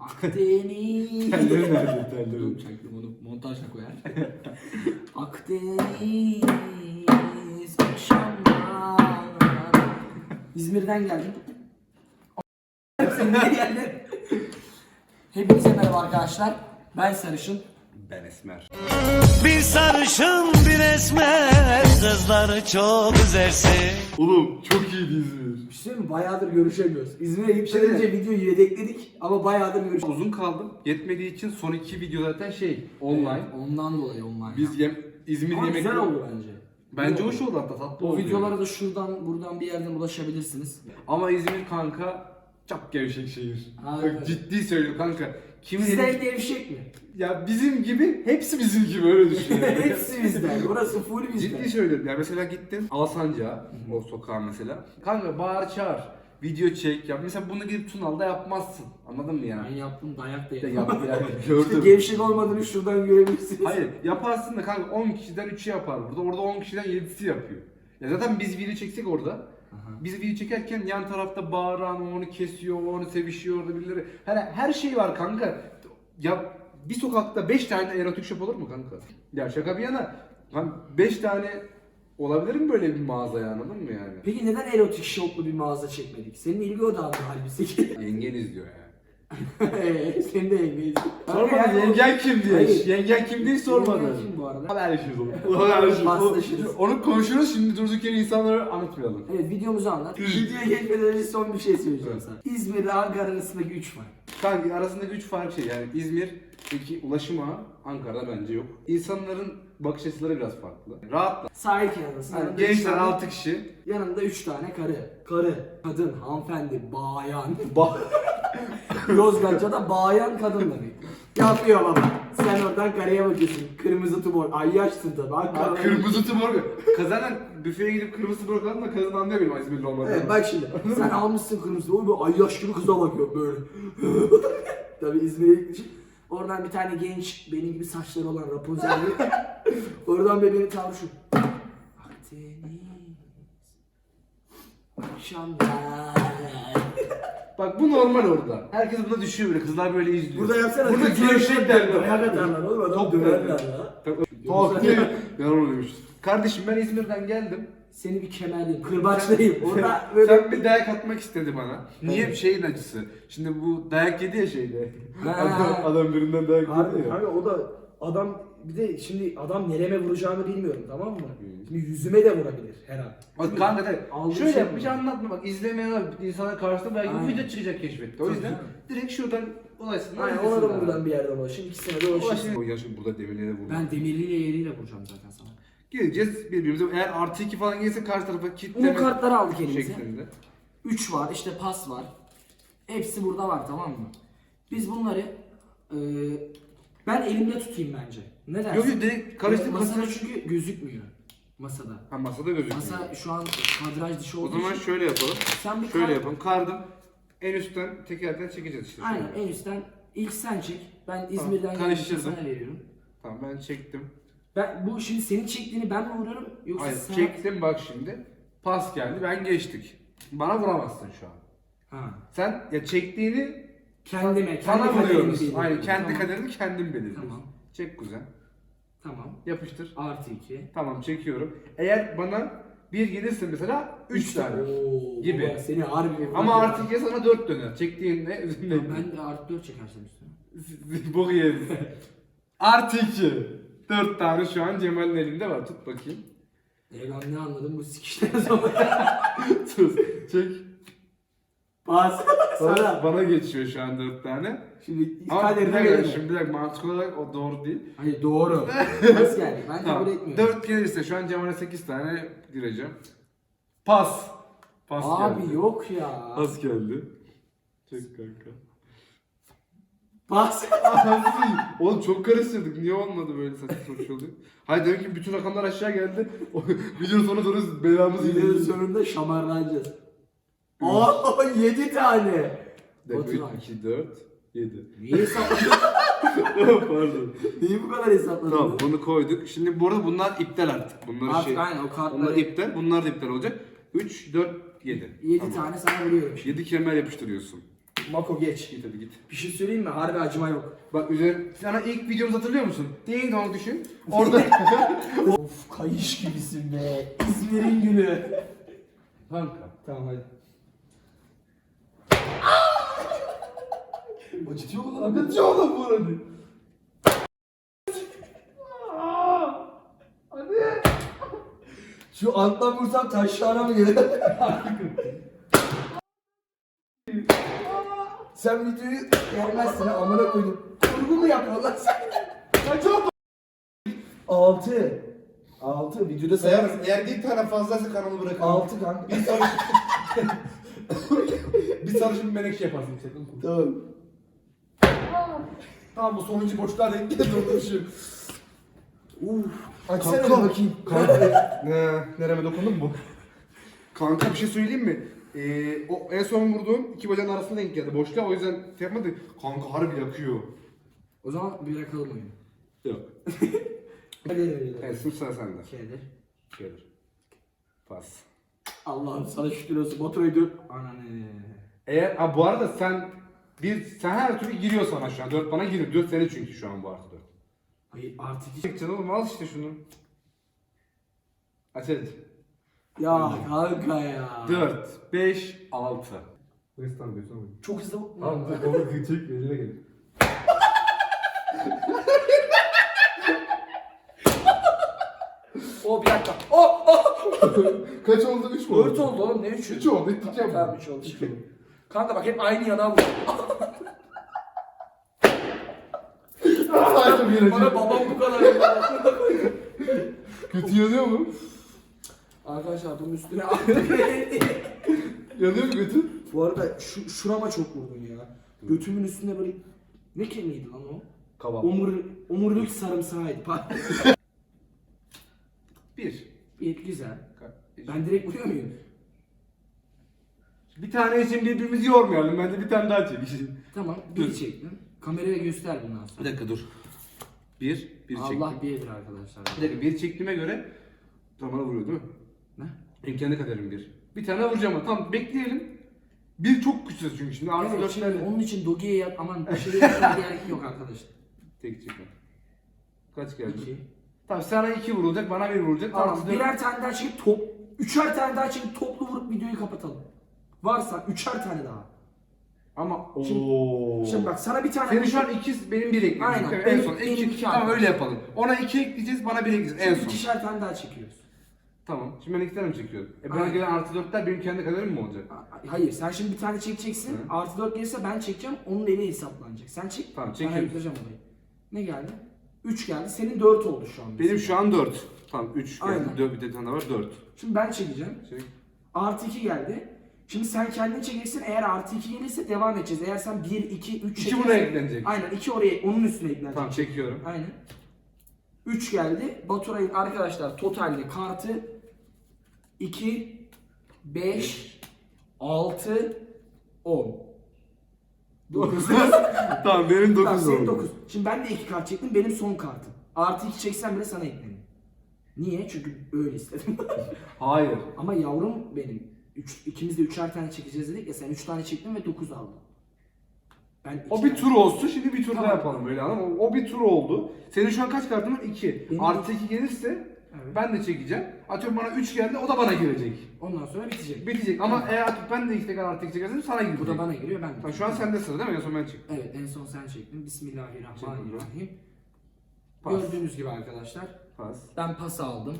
Akdeniz. Telleri nerede telleri? Çaktım onu montajla koyar. Akdeniz akşamlar. İzmir'den geldim. Hepinize merhaba arkadaşlar. Ben Sarışın. Ben Esmer. Bir sarışın bir esmer kızları çok üzersin. Oğlum çok iyiydi İzmir. Bir şey söyleyeyim mi? Bayağıdır görüşemiyoruz. İzmir'e gitmeden önce videoyu yedekledik ama bayağıdır görüşemiyoruz. Uzun kaldım. Yetmediği için son iki video zaten şey online. Ondan dolayı online. Biz yem, İzmir Ama yemek güzel oldu bence. Bence hoş oldu hatta tatlı O oldu. videolara da şuradan buradan bir yerden ulaşabilirsiniz. Ama İzmir kanka çok gevşek şehir. Aynen. Bak ciddi söylüyorum kanka. Kimin Bizden eli- gevşek mi? ya bizim gibi hepsi bizim gibi öyle düşün. yani. Hepsi bizden. Burası full bizden. Ciddi söylüyorum. Ya mesela gittin Alsancak'a, o sokağa mesela. Kanka bağır çağır, video çek. Ya mesela bunu gidip Tunal'da yapmazsın. Anladın mı Ben yani? yaptım dayak da Ya yaptım. yap, ya, İşte gördüm. gevşek olmadığını şuradan görebilirsiniz. Hayır yaparsın da kanka 10 kişiden 3'ü yapar burada. Orada 10 kişiden 7'si yapıyor. Ya zaten biz video çeksek orada. Biz video çekerken yan tarafta bağıran, onu kesiyor, onu sevişiyor orada birileri. Her, her şey var kanka. Ya bir sokakta 5 tane erotik shop olur mu kanka? Ya şaka bir yana. 5 tane olabilir mi böyle bir mağaza ya anladın mı yani? Peki neden erotik shoplu bir mağaza çekmedik? Senin ilgi odağında halbuki. Yengen izliyor ya. Senin de yengeyiz. Sormadı yengen kim diye. Hayır. Yengen kim diye sormadı. Yengen kim bu arada? Haberleşiriz oğlum. Haberleşiriz. Paslaşırız. Onu konuşuruz şimdi durduk yere insanları anlatmayalım. Evet videomuzu anlat. Videoya geçmeden önce son bir şey söyleyeceğim sana. İzmir ile Ankara arasındaki 3 fark. Kanka arasındaki üç fark şey yani İzmir peki ulaşım ağı Ankara'da bence yok. İnsanların bakış açıları biraz farklı. Rahatlar. Sahil kenarındasın. Yani gençler tane- 6 kişi. Yanında 3 tane karı. Karı, kadın, hanımefendi, bayan. Ba Yozgatça'da bayan kadın demek. Yapıyor baba. Sen oradan kareye bakıyorsun. Kırmızı tumor. Ay yaşsın tabii. Ankara. kırmızı tumor. Kazanan büfeye gidip kırmızı tumor kadın da kadın anlıyor benim İzmirli olmadığımı. Evet bak şimdi. Sen almışsın kırmızı. O bir ay yaş gibi kıza bakıyor böyle. tabii İzmir'e gitmiş. Oradan bir tane genç benim gibi saçları olan Rapunzel. Oradan bebeğini tavşu. Akdeniz. Akşamlar. Bak bu normal orada. Herkes buna düşüyor böyle. Kızlar böyle izliyor. Burada yapsana. Burada gevşek derler. Dayak atarlar oğlum adam Top döverler ya. Tak diye. Yalan demiş. Kardeşim ben İzmir'den geldim. Seni bir kemerleyim, kırbaçlayayım. Orada böyle... Sen bir dayak atmak istedi bana. Niye bir şeyin acısı? Şimdi bu dayak yedi ya şeyde. Ha. adam, adam birinden dayak Abi, yedi ya. abi o da adam bir de şimdi adam nereme vuracağını bilmiyorum tamam mı? Şimdi yüzüme de vurabilir her an. Bak kanka Aldığı şöyle şey yapmış mi? anlatma bak izlemeyen insanlar karşısında belki Aynen. bu video çıkacak keşfetti. O Tabii yüzden direkt şuradan ulaşsınlar. Aynen ona da buradan bir yerden ulaşayım. İkisine de ulaşayım. Ulaşın. O yaşın burada demirlere vurdu. Ben demiriyle yeriyle vuracağım zaten sana. Geleceğiz birbirimize. Eğer artı iki falan gelirse karşı tarafa kitleme Bunun kartları aldık elimize. şeklinde. 3 var işte pas var. Hepsi burada var tamam mı? Biz bunları e, ben elimde tutayım bence. Ne dersin? Yok yok direkt karıştır Masada çünkü gözükmüyor. Masada. Ha masada gözüküyor. Masa şu an kadraj dışı O olduğu zaman için. şöyle yapalım. Sen bir Şöyle kart- yapalım. Kardım. En üstten tekerden çekeceğiz işte. Aynen en üstten ilk sen çek. Ben İzmir'den geldim karıştırdım. sana veriyorum. Tamam ben çektim. Ben bu şimdi senin çektiğini ben mi vuruyorum yoksa Hayır sen... çektim bak şimdi. Pas geldi ben geçtik. Bana vuramazsın şu an. Ha. Sen ya çektiğini Kendime, kendi sana kaderimi vuruyoruz. belirliyorum. Aynen kendi tamam. kaderini kendin belirliyorsun. Tamam. Çek kuzen. Tamam. Yapıştır. Artı iki. Tamam çekiyorum. Eğer bana bir gelirse mesela 3 tane. Oo, Gibi. baba seni harbi Ama artı ikiye sana 4 döner. Çektiğinde üzerinde. Ben de artı dört çekersem üstüne. Bok yeriz. artı 2. 4 tane şu an Cemal'in elinde var. Tut bakayım. E ne anladım bu sikişten sonra. Tut. Çek. Pas. Bana, Sana. bana geçiyor şu an 4 tane. Şimdi Ama bir kaderine dakika, şimdi bir dakika mantık olarak o doğru değil. Hayır doğru. Pas geldi. Ben kabul etmiyorum. 4 gelirse şu an Cemal'e 8 tane gireceğim. Pas. Pas Abi geldi. yok ya. Pas geldi. Çek kanka. Pas. Oğlum çok karıştırdık. Niye olmadı böyle saçma sonuç oluyor? Hayır demek ki bütün rakamlar aşağı geldi. O Videonun sonuna doğru belamızı Videonun yiyeceğiz. sonunda şamarlanacağız. Aa 7 tane. Otur Dakika abi. 2, 4, 7. Niye hesapladın? Pardon. Niye bu kadar hesapladın? Tamam bunu koyduk. Şimdi bu arada bunlar iptal artık. Bunlar Artık şey. aynen o kartları- Bunlar iptal. Bunlar da iptal olacak. 3, 4, 7. 7 tane sana vuruyorum şimdi. 7 kemer yapıştırıyorsun. Mako geç. Git hadi git. Bir şey söyleyeyim mi? Harbi acıma yok. Bak üzerine sana ilk videomuzu hatırlıyor musun? Ding dong düşün. Orada of kayış gibisin be. İzmir'in günü. Kanka. Tamam hadi. Acıtıyor mu lan? Acıtıyor oğlum bu arada. Şu alttan vursam taşlara mı gelir? sen videoyu görmezsin ha amına koydum. Kurgu mu yapıyorsun lan sen? Kaç oldu? Altı. Altı videoda Sayarız. Eğer bir tane fazlaysa kanalı bırakırım. Altı kanka. Bir sarışın... bir sarışın menekşe yaparsın sakın. Tamam. Tamam bu sonuncu boşluğa denk getirdim. Uf. Açsana Kanka. bakayım. Kanka. ne, nereme dokundun mu? Kanka bir şey söyleyeyim mi? Ee, o en son vurduğum iki bacağın arasında denk geldi. Boşluğa o yüzden şey yapmadı. Kanka harbi yakıyor. O zaman bir bırakalım oyunu. Yok. Hadi hadi Evet sınıf sıra sende. Şeydir. Gelir. Pas. Allah'ım sana şükür olsun. Dur. Ananı. Eğer ha, bu arada sen bir sen her türlü giriyor sana şu an. Dört bana giriyor. Dört seni çünkü şu an bu artı dört. Hayır artık hiç... Çek canım oğlum al işte şunu. Aç hadi. Ya kanka ya. 4, 5, 6. Neyse tamam götürme. Çok hızlı... Tamam onu çek eline gelir. O bir dakika. Oh oh. Kaç oldu? 3 mü 4 oldu oğlum ne 3'ü? 3 oldu. 2 yapalım. Tamam 3 oldu. Kanka bak hep aynı yana vur. Bana babam bu kadar yapıyor. Kötü yanıyor mu? Arkadaşlar bunun üstüne Yanıyor mu kötü? Bu arada şu, şurama çok vurdun ya. Götümün üstünde böyle ne kemiğiydi lan o? Kabak. Omur, omurilik sarımsağıydı. Pardon. 1. İyi, güzel. Ben direkt vuruyor muyum? Bir tane için birbirimizi yormayalım. Bence bir tane daha çekeceğim. Tamam, bir çektim. Kameraya göster bundan Bir sonra. dakika dur. 1, 1 çektim. Allah birdir arkadaşlar. Bir dakika 1 çektiğime göre tam bana vuruyor değil mi? Ne? Benim kendi kaderim 1. Bir tane vuracağım ama tamam bekleyelim. Bir çok güçsüz çünkü şimdi Evet, 4 şimdi onun için Dogi'ye yap aman dışarıya yapmaya gerek yok arkadaşlar. Tek çekme. Kaç geldi? 2. Tamam sana 2 vurulacak, bana 1 vuracak. Tamam, dört- birer tane daha çekip top, üçer tane daha çekip toplu vurup videoyu kapatalım. Varsa üçer tane daha. Ama Şimdi- ooo. Şimdi bak sana bir tane Senin şu an 2 benim 1 ekleyeceğim. Aynen, En benim- son benim 2. iki Tamam abi. öyle yapalım. Ona 2 ekleyeceğiz, bana 1 ekleyeceğiz en son. ikişer tane daha çekiyoruz. Tamam. Şimdi ben 2 tane mi çekiyorum? E bana Aynen. gelen artı 4'ler benim kendi kaderim mi olacak? Hayır sen şimdi bir tane çekeceksin. Hı. Artı 4 gelirse ben çekeceğim. Onun eli hesaplanacak. Sen çek. Tamam, Ben çekiyoruz. ayıklayacağım olayı. Ne geldi? 3 geldi. Senin 4 oldu şu an. Benim şu an 4. Tamam 3 geldi. Aynen. 4 bir de tane var 4. Şimdi ben çekeceğim. Çek. Artı 2 geldi. Şimdi sen kendin çekeceksin. Eğer artı 2 gelirse devam edeceğiz. Eğer sen 1, 2, 3 2 buraya eklenecek. Aynen 2 oraya onun üstüne eklenecek. Tamam çekiyorum. Aynen. 3 geldi. Baturay'ın arkadaşlar totalde kartı 2, 5, 6, 10. 9. tamam benim 9 Tamam senin oldu. 9. Şimdi ben de 2 kart çektim. Benim son kartım. Artı 2 çeksen bile sana ekleniyor. Niye? Çünkü öyle istedim. Hayır. Ama yavrum benim. Üç, ikimiz de üçer tane çekeceğiz dedik ya sen 3 tane çektin ve 9 aldın. Ben iki O bir tane- tur olsun şimdi bir tur Tamam. daha yapalım böyle mı? O bir tur oldu. Senin şu an kaç kartın var? 2. Benim- Artı 2 gelirse Evet. ben de çekeceğim. Atıyorum bana 3 geldi o da bana girecek. Ondan sonra bitecek. Bitecek ama eğer atıp ben de 2 tekrar artı 2 çekersem sana girecek. Bu da bana geliyor ben. Tamam, şu an sende sıra değil mi? En son ben çek. Evet en son sen çektin. Bismillahirrahmanirrahim. Pas. Gördüğünüz gibi arkadaşlar Pas. ben pas aldım.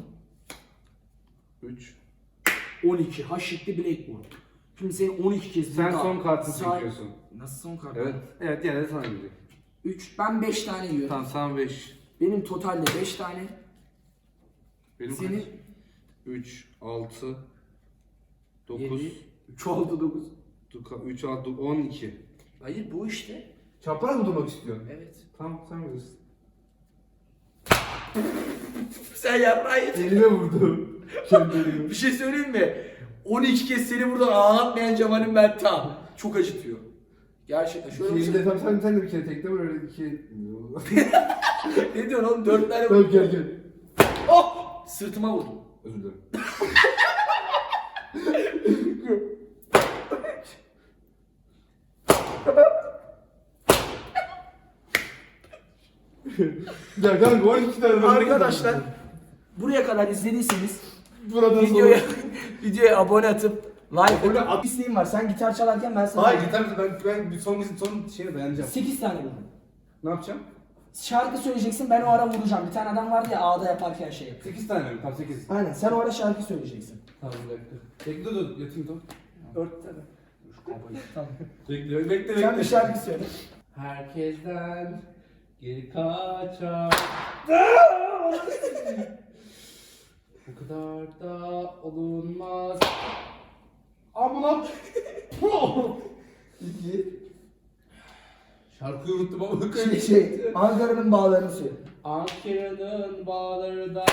3. 12 haşitli Blackboard. Şimdi senin 12 kez Sen burada son kartını sağ- çekiyorsun. Nasıl son kart? Evet. Evet diğerleri sana girecek. 3 ben 5 tane yiyorum. Tamam sana 5. Benim totalde 5 tane. Benim Senin kaç? 3, 6, 9, 7 3 oldu 9. 3, 6, 12. Hayır bu işte. Çapraz mı durmak istiyorsun? Evet. Tamam sen bilirsin. Sen yaprağı yedin. Eline vurdum bir şey söyleyeyim mi? 12 kez seni buradan ağlatmayan Cemal'im ben tam. Çok acıtıyor. Gerçekten şöyle bir şey. Sen, sen, sen de bir kere tekne var iki... ne diyorsun oğlum? Dört tane Tamam gel gel. Oh! Sırtıma vurdum. Özür dilerim. ya kanka 12 tane. Arkadaşlar buraya kadar izlediyseniz buradan videoya, sonra. videoya abone atıp like Abone atıp at- isteğim var. Sen gitar çalarken ben sana Hayır gitar ben ben bir son son şeyine dayanacağım. 8 tane buldum. Ne yapacağım? Şarkı söyleyeceksin ben o ara vuracağım. Bir tane adam vardı ya ağda yaparken şey yapıyor. 8 tane mi? Tamam 8. Aynen sen o ara şarkı söyleyeceksin. Tamam bir dakika. Bekle dur yatayım dur. Ört tabi. Tamam. Bekle bekle bekle. Sen bir şarkı söyle. Herkesten geri kaçar. Bu kadar da olunmaz. Amına. Şarkıyı unuttum ama Şey, şey Ankara'nın bağlarını söyle. Ankara'nın bağları da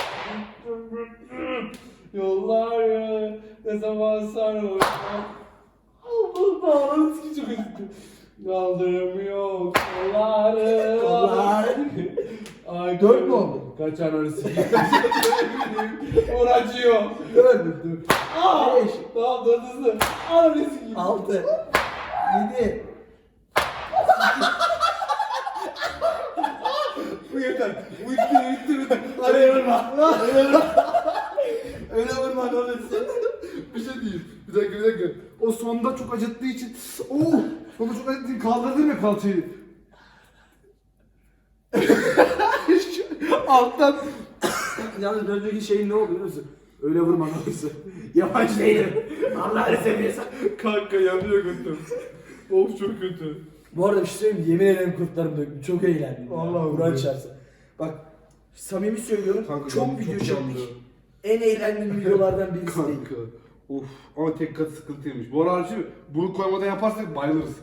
Yolları ne zaman sarhoş Bu bağları sıkıcı gözüküyor Kaldırım yok Yolları Yollar. Ay, Dört mü oldu? Kaçan orası Uğraşıyor Dört. Aa! Beş. Tamam dört hızlı Ananı sikeyim 6 7 Bu yeter Bu bitti bitti bitti Öyle vurma. Öyle vurma ne olursun. Bir şey değil. Bir dakika bir dakika. O sonda çok acıttığı için Oo! Sonda çok acıttığı için kaldırdım ya kalçayı. Alttan Yalnız önceki şeyin ne oldu biliyor musun? Öyle vurma olursun. Yabancı değilim. Allah'ını seviyorsan. kanka yanıyor götüm. of çok kötü. Bu arada bir şey söyleyeyim mi? Yemin ederim kurtlarım döktüm. Çok eğlendim. Vallahi Kur'an çarpsın. Bak samimi söylüyorum. Kanka çok canım video çok çektik. yandı. En eğlendiğim videolardan birisi değil. Kanka. Of ama tek kat sıkıntıymış. Bu arada şimdi bunu koymadan yaparsak bayılırız.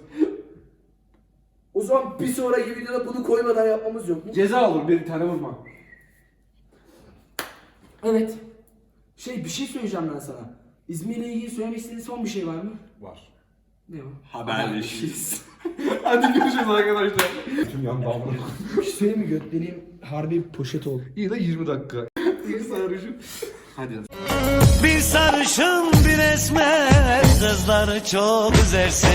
O zaman bir sonraki videoda bunu koymadan yapmamız yok mu? Ceza olur bir tane vurma. Evet. Şey bir şey söyleyeceğim ben sana. İzmir'le ilgili söylemek istediğin son bir şey var mı? Var. Ne o? Haberleşiriz. Hadi görüşürüz arkadaşlar. Tüm yandı amına. Bir şey söyleyeyim mi göt? Benim harbi bir poşet oldu. İyi de 20 dakika. İyi sarhoşum. Hadi. Bir sarışın bir esmer Kızları çok üzersin